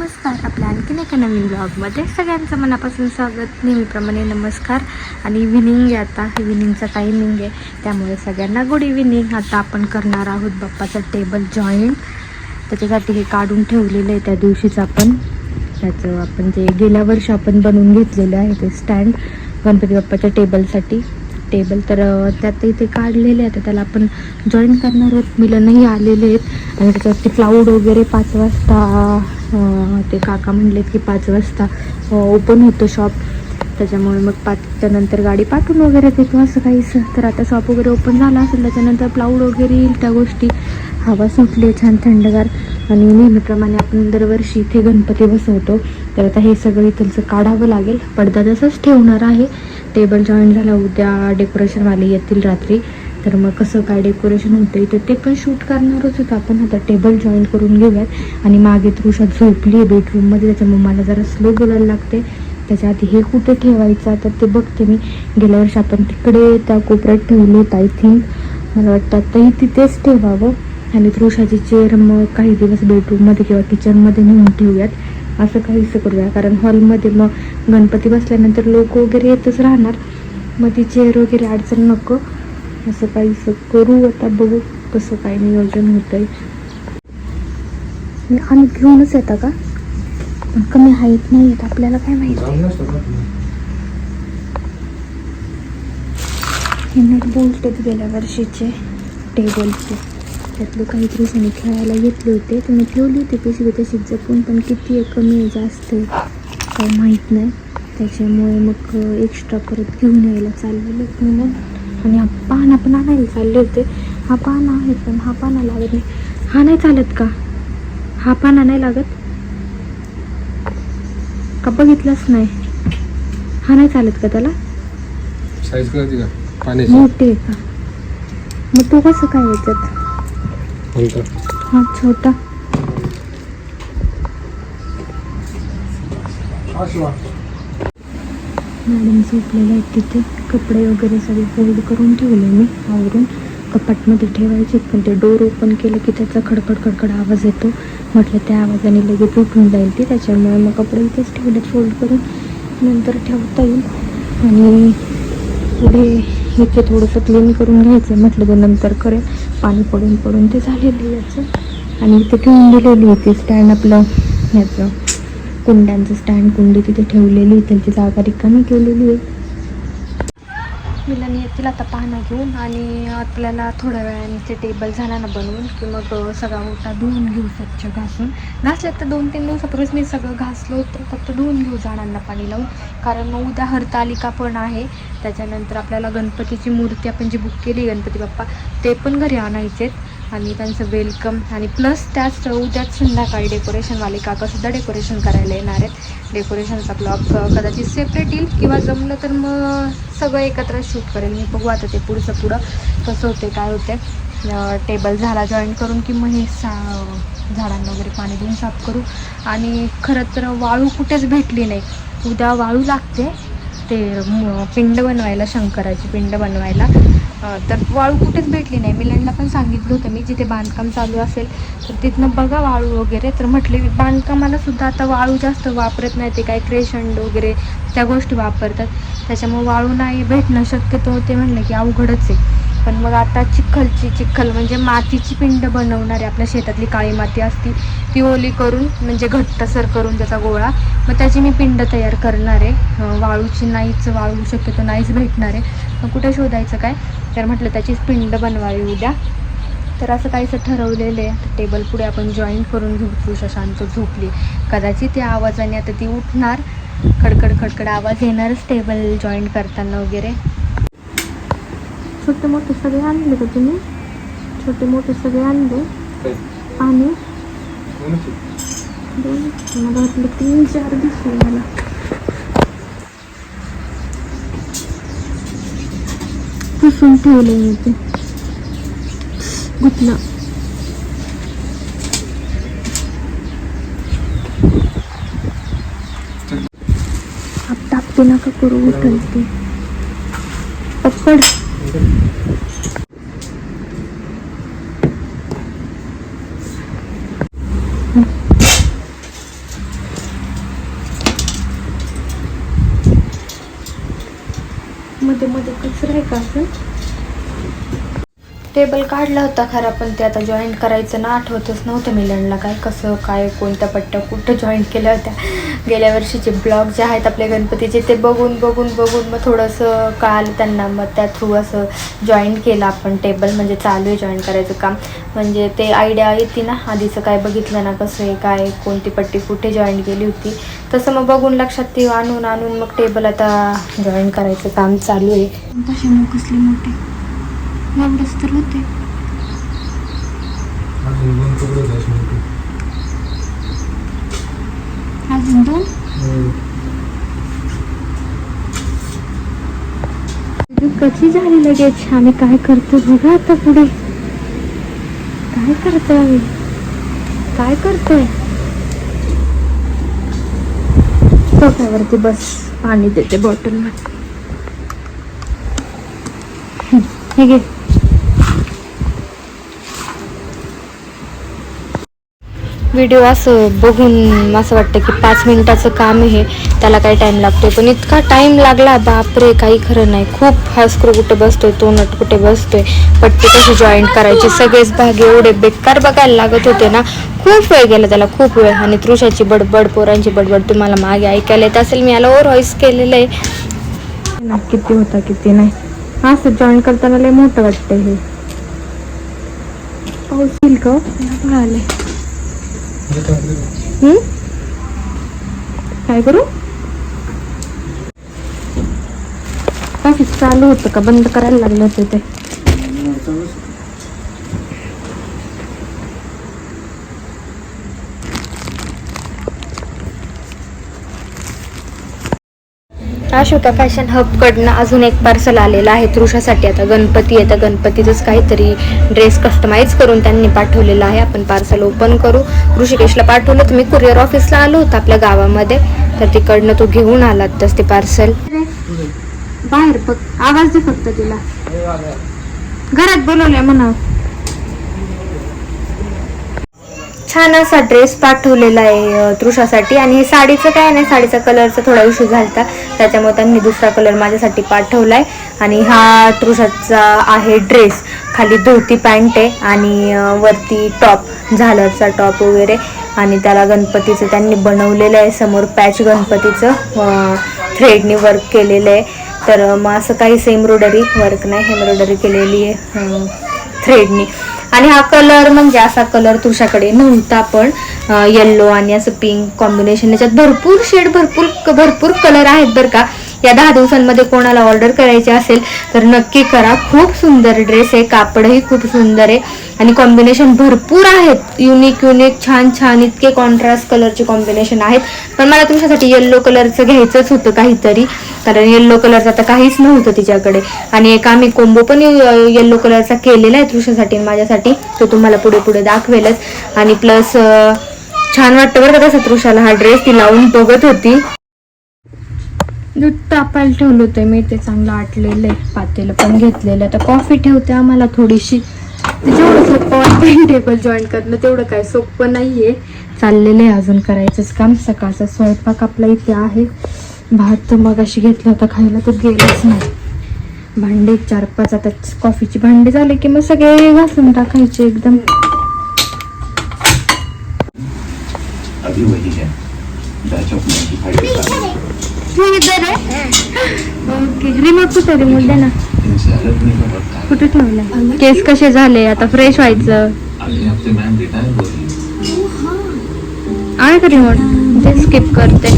नमस्कार. आपल्या आणखीन एका नवीन ब्लॉगमध्ये सगळ्यांचं मनापासून स्वागत. नेहमीप्रमाणे नमस्कार आणि इव्हिनिंग आहे आता. इव्हिनिंगचा टायमिंग आहे. त्यामुळे सगळ्यांना गुड इव्हिनिंग आता आपण करणार आहोत बाप्पाचं टेबल जॉईंट त्याच्यासाठी हे काढून ठेवलेलं आहे त्या दिवशीच आपण. त्याचं आपण जे गेल्या वर्षी आपण बनवून घेतलेलं आहे ते स्टँड गणपती बाप्पाच्या टेबलसाठी टेबल तर त्यातही त्यात इथे काढलेले आहेत. त्याला आपण जॉईन करणार आहोत. मिलनही आलेले आहेत. आणि त्याच्यावरती क्लाऊड वगैरे पाच वाजता ते काका म्हणलेत की पाच वाजता ओपन होतं शॉप त्याच्यामुळे मग पाचच्या नंतर गाडी पाठवून वगैरे देतो असं काहीच तर आता शॉप वगैरे ओपन झाला असेल त्याच्यानंतर प्लाऊड वगैरे येईल त्या गोष्टी. हवा सुटली छान थंडगार आणि नेहमीप्रमाणे आपण दरवर्षी इथे गणपती बसवतो. तर आता हे सगळं इथलचं काढावं लागेल. पडदा तसंच ठेवणार आहे. टेबल जॉईन झाला उद्या डेकोरेशनवाले येतील रात्री. तर मग कसं काय डेकोरेशन होतं तर ते पण शूट करणारच होतं. आपण आता टेबल जॉईन करून घेऊयात. आणि मागे तृषा झोपली आहे बेडरूममध्ये त्याच्यामुळे मला जरा स्लो बोलायला लागते. त्याच्या आधी हे कुठे ठेवायचं? तर ते बघते मी. गेल्या वर्षी आपण तिकडे त्या कोपऱ्यात ठेवलं होतं आय थिंक मला वाटतं आताही तिथेच ठेवावं. आणि तृषाची चेअर मग काही दिवस बेडरूममध्ये किंवा किचनमध्ये नेऊन ठेवूयात. असं काहीसं करूया. कारण हॉलमध्ये मग गणपती बसल्यानंतर लोक वगैरे येतच राहणार. मग ती चेअर वगैरे अडचण नको. असं काहीसं करू. आता बघू कसं काय नियोजन होतंय. मी आणि घेऊनच येता का? पण कमी हाईट नाही येत. आपल्याला काय माहिती? हे नट बोल्ट आहेत गेल्या वर्षीचे. टेबलचे त्यातले काहीतरी जणी खेळायला घेतले होते. तर मी ठेवली होती पिशवी तशीच जपून पण किती आहे कमी आहे जास्त आहे काही माहीत नाही. त्याच्यामुळे मग एक्स्ट्रा परत घेऊन यायला चाललेलं म्हणून आणि हा पाना पण आणायला चालले होते. हा पाना आहे पण हा पाना लागत नाही. हा नाही चालत का? हा पाना नाही लागत? का बघितलंच नाही? हा नाही चालत का त्याला? साईज मोठे आहे का? मग तो कसं काय याच्यात? कोणतं हा छोटा. मॅडम झोपलेल्या आहेत तिथे. कपडे वगैरे सगळे फोल्ड करून ठेवले मी आवरून. कपाटमध्ये ठेवायचे पण ते डोर ओपन केलं की त्याचा खडखड खडखड आवाज येतो. म्हटलं त्या आवाजाने लगेच उठून जाईल ती त्याच्यामुळे मग कपडे इथेच ठेवले फोल्ड करून नंतर ठेवता येईल. आणि पुढे इथे थोडंसं क्लीन करून घ्यायचं. म्हटलं तर नंतर करेल पाणी पडून पडून ते झालेलं आहे याचं. आणि इथे ठेवून दिलेली होती स्टँड आपलं. ह्याचं कुंड्यांचं स्टँड कुंडी तिथे ठेवलेली आहे. त्यांची जागा रिकामी केलेली आहे. मुलांनी येतील आता पाहणं घेऊन आणि आपल्याला थोड्या वेळाने ते टेबल झाला ना बनवून की मग सगळा ओटा धुवून घेऊ स्वच्छ घासून. घासल्या तर दोन तीन दिवसापूर्वीच मी सगळं घासलो होतं फक्त धुवून घेऊ झाडांना पाणी लावून. कारण मग उद्या हरतालिका पण आहे त्याच्यानंतर आपल्याला गणपतीची मूर्ती आपण जी बुक केली गणपती बाप्पा ते पण घरी आणायचेत. आणि त्यांचं वेलकम आणि प्लस त्याच उद्याच संध्याकाळी डेकोरेशनवाले काकासुद्धा डेकोरेशन करायला येणार आहेत. डेकोरेशनचा ब्लॉग कदाचित सेपरेट येईल किंवा जमलं तर मग सगळं एकत्र शूट करेल. मी बघू आता ते पुढचं पुढं कसं होते काय होते टेबल झाला जॉईन करून की मग हे सा झाडांना वगैरे पाणी देऊन साफ करू. आणि खरं तर वाळू कुठेच भेटली नाही. उद्या वाळू लागते. ते पिंड बनवायला शंकराची पिंड बनवायला. तर वाळू कुठेच भेटली नाही. मिलनला पण सांगितलं होतं मी जिथे बांधकाम चालू असेल तर तिथनं बघा वाळू वगैरे. तर म्हटले बांधकामाला सुद्धा आता वाळू जास्त वापरत नाही ते काय क्रेशंड वगैरे त्या गोष्टी वापरतात. त्याच्यामुळे वाळू नाही भेटणं शक्यतो. ते म्हणले की अवघडच आहे. पण मग आता चिखलची चिखल म्हणजे मातीची पिंड बनवणारी आपल्या शेतातली काळी माती असती ती ओली करून म्हणजे घट्टसर करून त्याचा गोळा. मग त्याची मी पिंड तयार करणार आहे. वाळूची नाहीच वाळू शक्यतो नाहीच भेटणार आहे. मग कुठे शोधायचं काय? तर म्हटलं त्याचीच पिंड बनवावी उद्या. तर असं काहीसं ठरवलेलं आहे. टेबल पुढे आपण जॉईन करून घेऊ. तृषा शांत झोपली. कदाचित या आवाजाने आता ती उठणार. खडखड खडखड आवाज येणारच टेबल जॉईन करताना वगैरे. छोटे मोठे सगळे आणले का तुम्ही? छोटे मोठे सगळे आणले? आणि? तीन चार दिसले मला. पुसून ठेवले मी ते. गुतलं आप नका करू उठल ते पकड टेबल आहे का असं टेबल काढला होता खरा पण ते आता जॉईंट करायचं ना आठवतच नव्हतं मिलनला काय कसं काय कोणत्या पट्ट्या कुठं जॉईंट केल्या होत्या. गेल्या वर्षीचे ब्लॉग जे आहेत आपल्या गणपतीचे ते बघून बघून बघून मग थोडंसं कळालं त्यांना. मग त्या थ्रू असं जॉईंट केलं आपण टेबल म्हणजे चालू आहे जॉईंट करायचं काम. म्हणजे ते आयडिया येते ना आधीचं काय बघितलं ना कसं आहे काय कोणती पट्टी कुठे जॉईंट केली होती. तसं मग बघून लक्षात ते आणून आणून मग टेबल आता जॉईंट करायचं काम चालू आहे. कसली मोठी? एवढंच तर होते अजून दोन तुकडे होते असे मोठे. अजून दोन कशी झाली लगेच आम्ही काय करतो बघा आता पुढे काय करतोय आम्ही काय करतोय सोफ्यावरती बस पाणी देते बॉटलमध्ये हे घे व्हिडिओ असं बघून असं वाटतं की पाच मिनिटाचं काम आहे त्याला काही टाईम लागतोय. पण इतका टाईम लागला बापरे काही खरं नाही. खूप हा स्क्रू कुठे बसतोय तो नट कुठे बसतोय. पट्टी कशी जॉईंट करायची सगळेच भाग एवढे बेकार बघायला लागत होते ना. खूप वेळ गेला त्याला खूप वेळ. आणि तृषाची बडबड पोरांची बडबड तुम्हाला मागे ऐकायला येत असेल मी याला ओव्हर व्हॉइस केलेलं आहे. ना किती होता किती नाही. असं जॉईन करताना लय मोठं वाटतं हे. पाऊस येईल का हो? मला आलंय म्हणजे काय ते? हम्म? काय करू? ऑफिस चालू होतं का? बंद करायला लागलं होतं ते. अशोका फॅशन हबकडनं अजून एक पार्सल आलेलं आहे. तृषासाठी आता गणपती आहे. तर गणपतीचंच काहीतरी ड्रेस कस्टमाइज करून त्यांनी पाठवलेलं आहे. आपण पार्सल ओपन करू. ऋषिकेशला पाठवलं. तुम्ही कुरिअर ऑफिसला आलो होतं आपल्या गावामध्ये. तर तिकडनं तो घेऊन आलात तस ते पार्सल बाहेर बघ. आवाज दे फक्त तिला. घरात बोलवलंय म्हणा छान असा ड्रेस पाठवलेला आहे तृषासाठी. आणि हे साडीचं काय नाही साडीचा कलरचा थोडा इश्यू झाला त्याच्यामुळे त्यांनी दुसरा कलर माझ्यासाठी पाठवला आहे आणि हा तृषाचा आहे ड्रेस खाली धोती पॅन्ट आहे आणि वरती टॉप झालरचा टॉप वगैरे. आणि त्याला गणपतीचं त्यांनी बनवलेलं आहे. समोर पॅच गणपतीचं थ्रेडनी वर्क केलेलं आहे. तर मग असं काहीच एम्ब्रॉयडरी वर्क नाही. एम्ब्रॉयडरी केलेली आहे थ्रेडनी आणि हा कलर म्हणजे असा कलर तुझ्याकडे नव्हता पण येल्लो आणि असं पिंक कॉम्बिनेशन याच्यात भरपूर शेड भरपूर भरपूर कलर आहेत बरं का. या दहा दिवसांमध्ये कोणाला ऑर्डर करायची असेल तर नक्की करा. खूप सुंदर ड्रेस आहे कापडही खूप सुंदर आहे. आणि कॉम्बिनेशन भरपूर आहेत. युनिक युनिक छान छान इतके कॉन्ट्रास्ट कलरचे कॉम्बिनेशन आहेत. पण मला तुमच्यासाठी येल्लो कलरचं घ्यायचंच होतं काहीतरी. कारण येल्लो कलरचं आता काहीच नव्हतं तिच्याकडे. आणि एक आम्ही कोंबो पण येल्लो कलरचा केलेला आहे तुझ्यासाठी आणि माझ्यासाठी. तो तुम्हाला पुढे पुढे दाखवेलच. आणि प्लस छान वाटतं बरं का तसं तृषाला हा ड्रेस ती लावून बघत होती. दूध तापायला ठेवलं होतं. मी ते चांगलं आटलेलं आहे पातेलं पण घेतलेलं. आता कॉफी ठेवते आम्हाला थोडीशी. ते जेवढं सोपं वाटतं टेबल जॉईन करणं तेवढं काय सोपं नाहीये. चाललेलं आहे अजून करायचंच काम. सकाळचा स्वयंपाक आपला इथे आहे. भात तर मग अशी घेतला होता खायला तर गेलंच नाही. भांडे चार पाच आता कॉफीची भांडे झाले की मग सगळे घासून टाकायचे एकदम. अभी वही है बैच ओके. रिमोट कुठे रिमोट दे ना. इनसे कुठे ठेवला? केस कसे झाले? आता फ्रेश व्हायचं. आहे का रिमोट ते स्किप करते.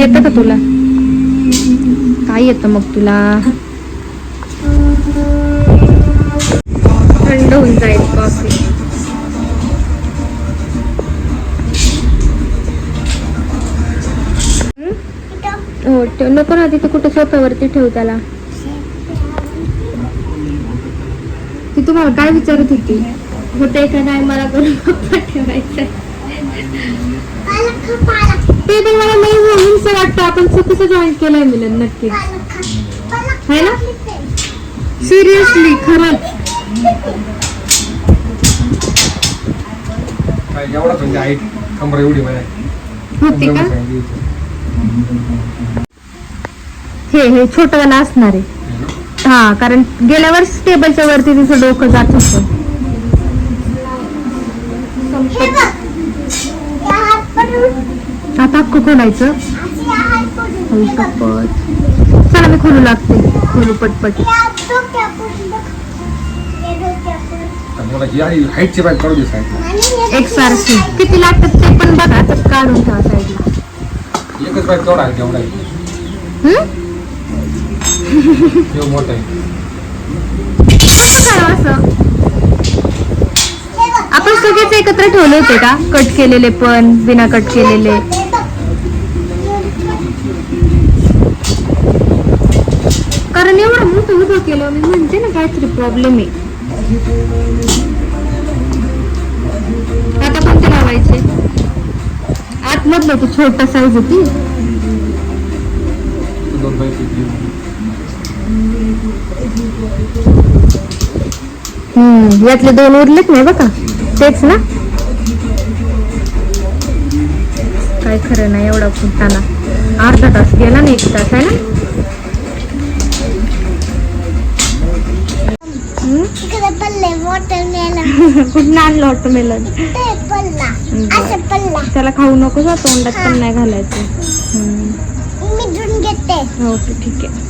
येतं का तुला? काय येतं मग तुला? थंड होऊन जाईल कॉफी हो ठेव नको ना तिथे कुठे सोफ्यावरती ठेव त्याला. ती तुम्हाला काय विचारत होती? होते का नाही मला करून पप्पा ठेवायचं. ते पण मला नाही म्हणून वाटतं. आपण चुकीचं जॉईन केलंय मिलन नक्की है ना? सिरियसली खरंच. एवढाच म्हणजे हाईट कमरा एवढी माझ्या होती का. हे हे छोटवाला असणार आहे. हा कारण गेल्या वर्षी टेबलच्या वरती तिचं डोकं जात होतं. आता अख्खं खोलायचं. चला मी खोलू लागते. खोलू पटपट. एक सारखी. किती लागतात ते पण बघा तर काढून. बाईक केवढा आहे? तेवढा आहे? मोठा आहे. आपण सगळेच एकत्र ठेवले होते का? कट केलेले पण बिना कट केलेले. कारण एवढं मोठं उभं केलं मी म्हणते ना काहीतरी प्रॉब्लेम आहे. आता कोणते लावायचे? आतमधलं ते छोटा साईज होती हम्म यातले दोन उरलेच नाही बघा. तेच ना. काय खरं नाही एवढा फुटताना अर्धा तास गेला ना एक तास आहे ना? वॉटरमेलन कुठं आणलं पल्ला त्याला खाऊ नकोस तोंडात पण नाही घालायचं. हम्म. मी धुवून घेते ओके ठीक आहे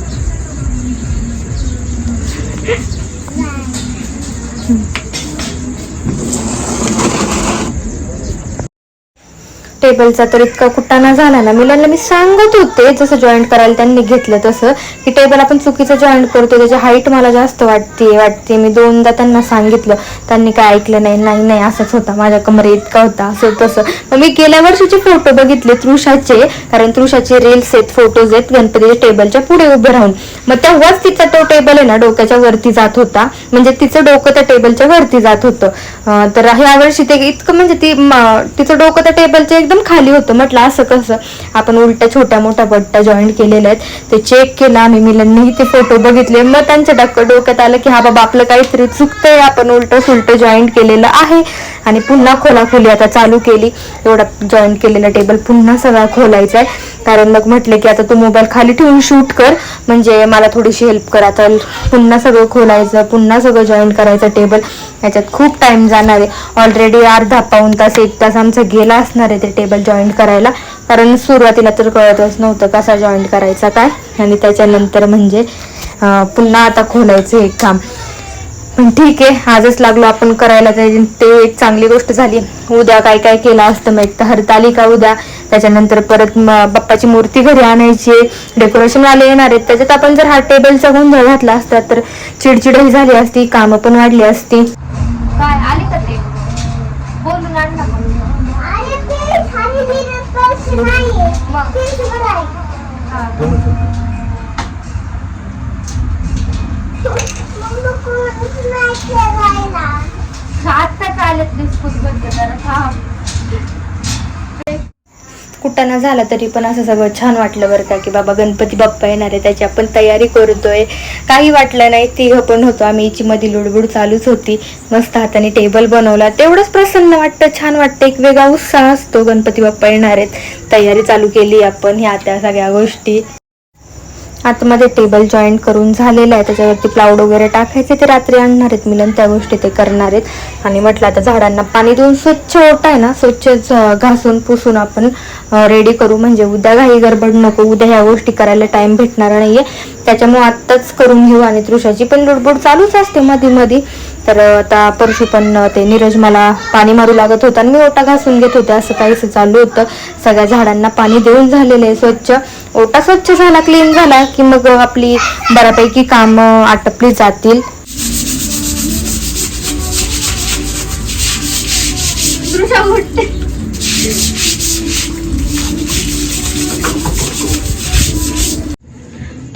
टेबलचा तर इतका कुटाणा झाला ना. मुलांना मी सांगत होते जसं जॉईंट करायला त्यांनी घेतलं तसं की टेबल आपण चुकीचं जॉईंट करतो त्याची हाईट मला जास्त वाटते वाटते मी दोनदा त्यांना सांगितलं. त्यांनी काय ऐकलं नाही नाही नाही असंच होता. माझ्या कमरे इतका होता असं तसं. मग मी गेल्या वर्षीचे फोटो बघितले तृषाचे कारण तृषाचे रील्स आहेत फोटोज आहेत गणपतीच्या टेबलच्या पुढे उभे राहून. मग तेव्हाच तिचा तो टेबल आहे ना डोक्याच्या वरती जात होता. म्हणजे तिचं डोकं त्या टेबलच्या वरती जात होतं. तर ह्या वर्षी ते इतकं म्हणजे ती तिचं डोकं त्या टेबलच्या एकदम खाली होतं. म्हटलं असं कसं? आपण उलट्या छोट्या मोठ्या बट्ट्या जॉईंट केलेल्या आहेत. ते चेक केलं आम्ही मिलननी ते फोटो बघितले. मग त्यांच्या डोकं डोक्यात आलं की हा बाबा आपलं काहीतरी चुकतंय. आपण उलटं सुलटं जॉईंट केलेलं आहे. आणि पुन्हा खोलाखोली आता चालू केली. एवढा जॉईंट केलेला टेबल पुन्हा सगळा खोलायचा आहे कारण मग म्हटले की आता तू मोबाईल खाली ठेवून शूट कर. म्हणजे मला थोडीशी हेल्प कर. आता पुन्हा सगळं खोलायचं पुन्हा सगळं जॉईन करायचं टेबल याच्यात खूप टाइम जाणार आहे. ऑलरेडी अर्धा पाऊन तास एक तास आमचा गेला असणार आहे ते टेबल जॉईन करायला. कारण सुरुवातीला तर कळतच नव्हतं कसा जॉईन करायचा काय. आणि त्याच्यानंतर म्हणजे पुन्हा आता खोलायचं हे काम. पण ठीक आहे आजच लागलो आपण करायला ते ते एक चांगली गोष्ट झाली. उद्या काय काय केलं असतं मग एक तर हरतालिका उद्या? त्याच्यानंतर परत म- बाप्पाची मूर्ती घरी आणायची डेकोरेशन वाले येणार आहेत. त्याच्यात आपण जर हा टेबलचा गोंधळ घातला असता तर चिडचिडही झाली असती कामं पण वाढली असती. काय आली का ते? बोलून कुठं ना झालं झाला तरी पण असं सगळं छान वाटलं बरं का की बाबा गणपती बाप्पा येणार आहे त्याची आपण तयारी करतोय. काही वाटलं नाही तिघं पण होतो. आम्ही हिची मध्ये लुडबुड चालूच होती. मस्त हाताने टेबल बनवला. तेवढंच प्रसन्न वाटतं छान वाटतं. एक वेगळा उत्साह असतो गणपती बाप्पा येणार आहेत. तयारी चालू केली आपण ह्या त्या सगळ्या गोष्टी. आतमध्ये टेबल जॉईंट करून झालेलं आहे. त्याच्यावरती प्लाउड वगैरे टाकायचे ते रात्री आणणार आहेत. मिलन त्या गोष्टी ते करणार आहेत. आणि म्हटलं आता झाडांना पाणी देऊन स्वच्छ ओटा आहे ना स्वच्छ घासून पुसून आपण रेडी करू. म्हणजे उद्या घाई गडबड नको. उद्या ह्या गोष्टी करायला टाइम भेटणार नाहीये. त्याच्यामुळे आत्ताच करून घेऊ आणि तृषाची. पण लुडबुड चालूच असते मध्ये मध्ये तर आता परशु पण ते नीरज मला पाणी मारू लागत होतं आणि मी ओटा घासून घेत होते. असं काहीच चालू होतं. सगळ्या झाडांना पाणी देऊन झालेलं आहे स्वच्छ. ओटा स्वच्छ झाला क्लीन झाला की मग आपली बऱ्यापैकी कामं आटपली जातील.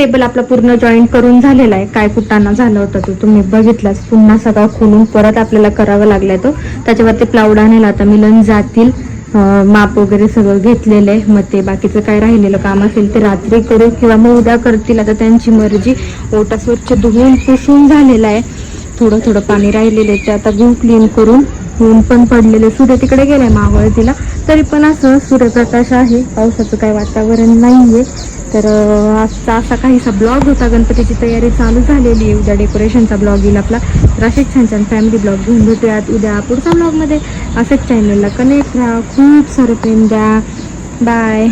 टेबल आपला पूर्ण जॉईंट करून झालेला आहे. काय कुटाना झालं होतं तो तुम्ही बघितलाच. पुन्हा सगळा खोलून परत आपल्याला करावा लागलाय तो. त्याच्यावरती प्लाउड आणेल आता मिलन जातील माप वगैरे सगळं घेतलेलं आहे. मग ते बाकीचं काय राहिलेलं? काम असेल ते रात्री करू किंवा मग उद्या करतील. आता त्यांची मर्जी. ओटा स्वच्छ धुवून पुसून झालेला आहे. थोडं थोडं पाणी राहिलेलं आहे. ते आता घेऊ क्लीन करून ऊन पण पडलेले सूर्य तिकडे गेलाय मावळतीला. तरी पण असं सूर्यप्रकाश आहे. पावसाचं काय वातावरण नाहीये. तर आजचा असा काहीसा ब्लॉग होता. गणपतीची तयारी चालू झालेली आहे. उद्या डेकोरेशनचा ब्लॉग येईल आपला. तर असेच छान छान फॅमिली ब्लॉग घेऊन भेटूयात उद्या पुढच्या ब्लॉगमध्ये. असेच चॅनलला कनेक्ट राहा. खूप सारं प्रेम द्या. बाय